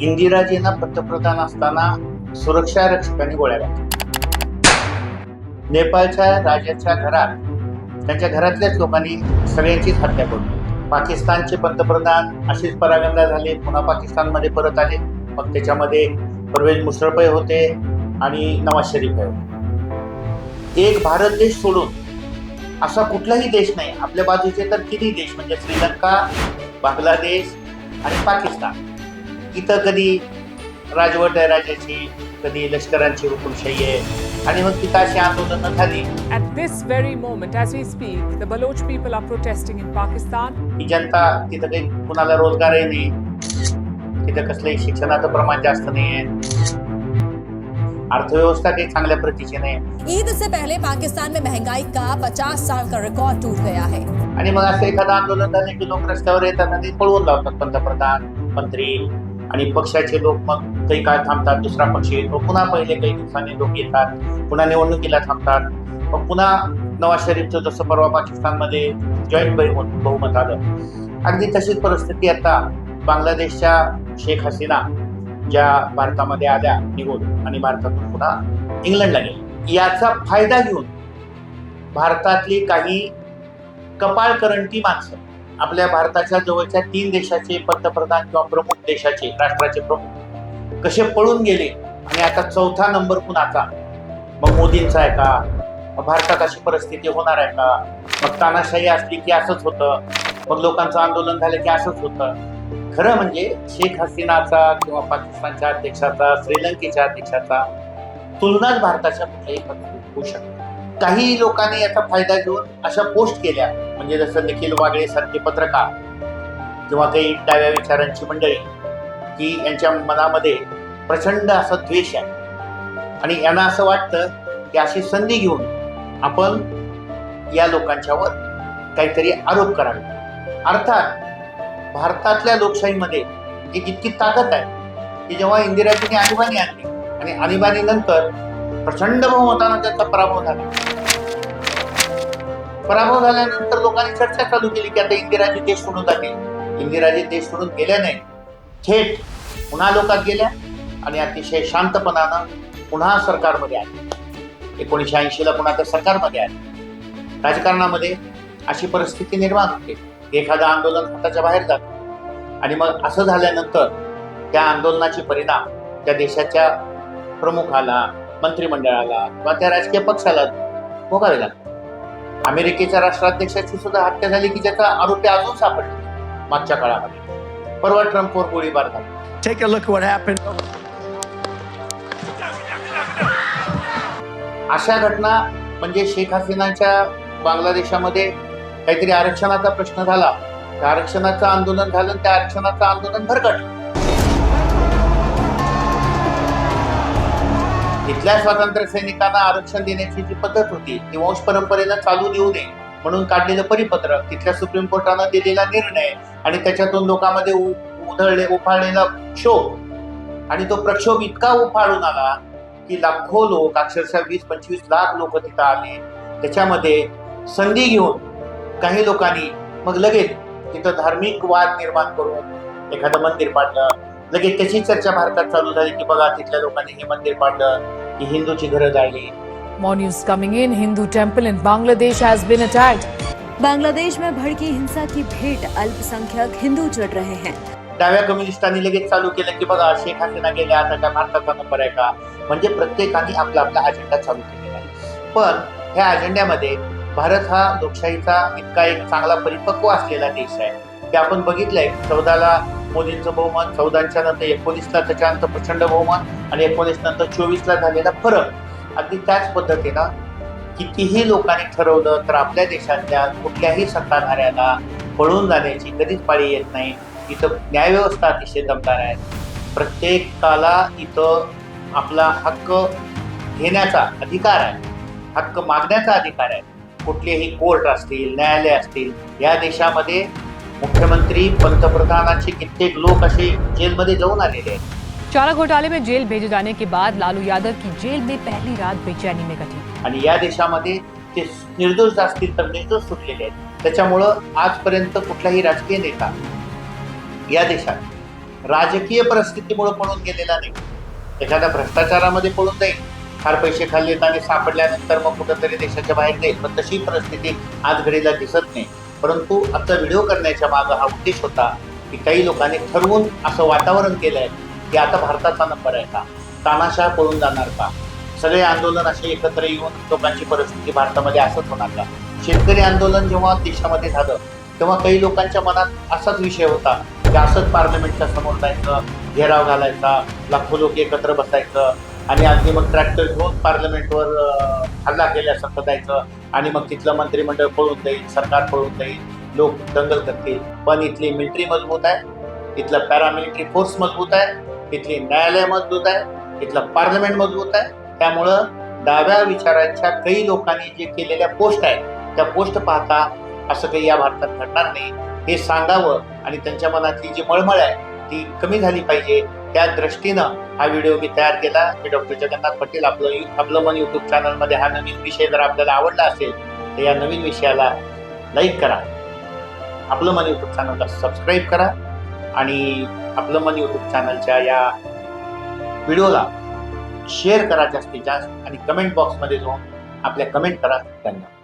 इंदिराजींना पंतप्रधान असताना सुरक्षा रक्षकांनी गोळ्या घातल्या. नेपाळच्या राजाच्या घरात त्यांच्या घरातल्याच लोकांनी सगळ्यांचीच हत्या करून पाकिस्तानचे पंतप्रधान असेच परागंदा झाले पुन्हा पाकिस्तानमध्ये परत आले. मग त्याच्यामध्ये परवेज मुशरफही होते आणि नवाज शरीफ आहे होते. एक भारत देश सोडून असा कुठलाही देश नाही. आपल्या बाजूचे तर किती देश म्हणजे श्रीलंका बांगलादेश आणि पाकिस्तान. इथं कधी राजवट आहे राजाची कधी लष्करांची हुकुमशाही आहे. आणि मग तिथं अशी आंदोलनं झाली. At this very moment, as we speak, the Baloch people are protesting in Pakistan. ही जनता तिथं काही कुणाला रोजगारही नाही. तिथं कसलंही शिक्षणाचं प्रमाण जास्त नाही आहे अर्थव्यवस्था काही चांगल्या प्रतीची नाही ईद से पहले पाकिस्तान में महंगाई का 50 साल का रिकॉर्ड टूट गया है। आणि मग असं एखादं आंदोलन झालं की लोक रस्त्यावर येतात आणि पळवून लावतात पंतप्रधान मंत्री. आणि पक्षाचे लोक मग काही काळ थांबतात दुसरा पक्ष येतो. पुन्हा पहिले काही दिवसांनी लोक येतात. पुन्हा निवडणुकीला थांबतात. मग पुन्हा नवाज शरीफचं जसं परवा पाकिस्तानमध्ये जॉईंट बहुमत बहुमत आलं. अगदी तशीच परिस्थिती आता बांगलादेशच्या शेख हसीना ज्या भारतामध्ये आल्या निघून आणि भारतातून पुन्हा इंग्लंडला गेल्या. याचा फायदा घेऊन भारतातली काही कपाळ करंटी माणसं आपल्या भारताच्या जवळच्या तीन देशाचे पंतप्रधान किंवा प्रमुख देशाचे राष्ट्राचे प्रमुख कसे पळून गेले आणि आता चौथा नंबर कुणाचा मग मोदींचा आहे का? भारतात अशी परिस्थिती होणार आहे का? मग तानाशाही असली की असंच होतं. मग लोकांचं आंदोलन झालं की असंच होतं. खरं म्हणजे शेख हसीनाचा किंवा पाकिस्तानच्या अध्यक्षाचा श्रीलंकेच्या अध्यक्षाचा तुलनाच भारताच्या कुठल्याही पद्धतीत होऊ शकते काही लोकांनी याचा फायदा घेऊन अशा पोस्ट केल्या. म्हणजे जसं निखिल वागळे सारखे पत्रकार किंवा काही डाव्या विचारांची मंडळी की यांच्या मनामध्ये प्रचंड असा द्वेष आहे. आणि यांना असं वाटतं की अशी संधी घेऊन आपण या लोकांच्यावर काहीतरी आरोप करावे. अर्थात भारतातल्या लोकशाहीमध्ये एक इतकी ताकद आहे की जेव्हा इंदिराजीने आणीबाणी आणली आणि आणीबाणीनंतर प्रचंड बहुमतानं त्याचा पराभव झाला. पराभव झाल्यानंतर लोकांनी चर्चा चालू केली की आता इंदिराजी देश सोडून जातील इंदिराजी देश सोडून गेल्या नाही. थेट पुन्हा लोकात गेल्या आणि अतिशय शांतपणानं पुन्हा सरकारमध्ये आले. एकोणीसशे ऐंशीला पुन्हा तर सरकारमध्ये आले. राजकारणामध्ये अशी परिस्थिती निर्माण होते. एखादं आंदोलन हाताच्या बाहेर जातं. आणि मग असं झाल्यानंतर त्या आंदोलनाचे परिणाम त्या देशाच्या प्रमुखाला मंत्रिमंडळाला किंवा त्या राजकीय पक्षाला भोगावे लागतात. अमेरिकेच्या राष्ट्राध्यक्षाची सुद्धा हत्या झाली की ज्याचा आरोपी अजून सापडले मागच्या काळामध्ये. परवा ट्रम्पवर गोळीबार झाला. Take a look at what happened. अशा घटना म्हणजे शेख हसीनाच्या बांगलादेशामध्ये काहीतरी आरक्षणाचा प्रश्न झाला. त्या आरक्षणाचं आंदोलन झालं त्या आरक्षणाचं आंदोलन भरकटलं. तिथल्या स्वातंत्र्य सैनिकांना आरक्षण देण्याची जी पद्धत होती ती वंश परंपरेनं चालू देऊ नये म्हणून काढलेलं परिपत्रक तिथल्या सुप्रीम कोर्टानं दिलेला निर्णय आणि त्याच्यातून लोकांमध्ये उ- उधळले उफाळलेला क्षोभ आणि तो प्रक्षोभ इतका उफाळून आला की लाखो लोक अक्षरशः वीस पंचवीस लाख लोक तिथं आले. त्याच्यामध्ये संधी घेऊन काही लोकांनी मग लगेच तिथं धार्मिक वाद निर्माण करून एखादं मंदिर पाडलं. लगेच त्याची चर्चा भारतात चालू झाली की बघा तिथल्या लोकांनी हे मंदिर पाडलं. की हिंदूची घरं जाळली. More news coming in. Hindu temple in Bangladesh has been attacked. Bangladesh में भड़की हिंसा की भेंट अल्पसंख्यक हिंदू चढ़ रहे हैं। डाव्या कम्युनिस्टांनी लगेच चालू केलं की बघा शेख हसीना गेल्या आता काय भारताचा नंबर आहे का? म्हणजे प्रत्येकाने आपला आपला अजेंडा चालू केलेला आहे. पण ह्या अजेंड्यामध्ये भारत हा लोकशाहीचा इतका एक चांगला परिपक्व असलेला देश आहे. ते आपण बघितलंय चौदाला मोदींचं बहुमत चौदाच्या नंतर एकोणीसला त्याच्यानंतर प्रचंड बहुमत आणि एकोणीस नंतर चोवीसला झालेला फरक. अगदी त्याच पद्धतीनं कितीही लोकांनी ठरवलं तर आपल्या देशातल्या कुठल्याही सत्ताधाऱ्याला पळून जाण्याची कधीच पाळी येत नाही. इथं न्यायव्यवस्था अतिशय दमदार आहे. प्रत्येकाला इथं आपला हक्क घेण्याचा अधिकार आहे. हक्क मागण्याचा अधिकार आहे. कुठलेही कोर्ट असतील न्यायालय असतील या देशामध्ये मुख्यमंत्री पंतप्रधानाचे कित्येक लोक असे जेलमध्ये जाऊन आलेले आहेत. चारा घोटाले में जेल भेजे जाने के बाद लालू यादव की जेल में पहली रात बेचैनी में कटी। आणि या देशामध्ये ते निर्दोष असतील तर निर्दोष सुटलेले आहेत. त्याच्यामुळं आजपर्यंत कुठलाही राजकीय नेता या देशात राजकीय परिस्थितीमुळे पळून गेलेला नाही. एखाद्या भ्रष्टाचारामध्ये पळून जाईल. फार पैसे खाल्लेत आणि सापडल्यानंतर मग कुठंतरी देशाच्या बाहेर जाईल. पण तशी परिस्थिती आज घडीला दिसत नाही. परंतु आता व्हिडिओ करण्याच्या मागं हा उद्देश होता की काही लोकांनी ठरवून असं वातावरण केलं आहे की आता भारताचा नंबर आहे का? तानाशाह पळून जाणार का? सगळे आंदोलन असे एकत्र येऊन लोकांची परिस्थिती भारतामध्ये असंच होणार का? शेतकरी आंदोलन जेव्हा देशामध्ये झालं तेव्हा काही लोकांच्या मनात असाच विषय होता की असंच पार्लमेंटच्या समोर जायचं घेराव घालायचा लाखो लोक एकत्र बसायचं. आणि अगदी मग ट्रॅक्टर घेऊन पार्लमेंटवर हल्ला केल्यासारखं जायचं आणि मग तिथलं मंत्रिमंडळ पळून जाईल सरकार पळून जाईल लोक दंगल करतील. पण इथली मिलिटरी मजबूत आहे इथलं पॅरामिलिटरी फोर्स मजबूत आहे इथली न्यायालय मजबूत आहे इथलं पार्लमेंट मजबूत आहे. त्यामुळं डाव्या विचारांच्या काही लोकांनी जे केलेल्या पोस्ट आहेत त्या पोस्ट पाहता असं काही या भारतात घडणार नाही. हे सांगावं आणि त्यांच्या मनातली जी मळमळ आहे ती कमी झाली पाहिजे. त्या दृष्टीनं हा व्हिडिओ मी तयार केला. मी डॉक्टर जगन्नाथ पटेल आपलं आपलं मन युट्यूब चॅनलमध्ये हा नवीन विषय जर आपल्याला आवडला असेल तर या नवीन विषयाला लाईक करा. आपलं मन युट्यूब चॅनलला सबस्क्राईब करा आणि आपलं मन युट्यूब चॅनलच्या या व्हिडिओला शेअर करा जास्तीत जास्त आणि कमेंट बॉक्समध्ये जाऊन आपल्या कमेंट करा. धन्यवाद.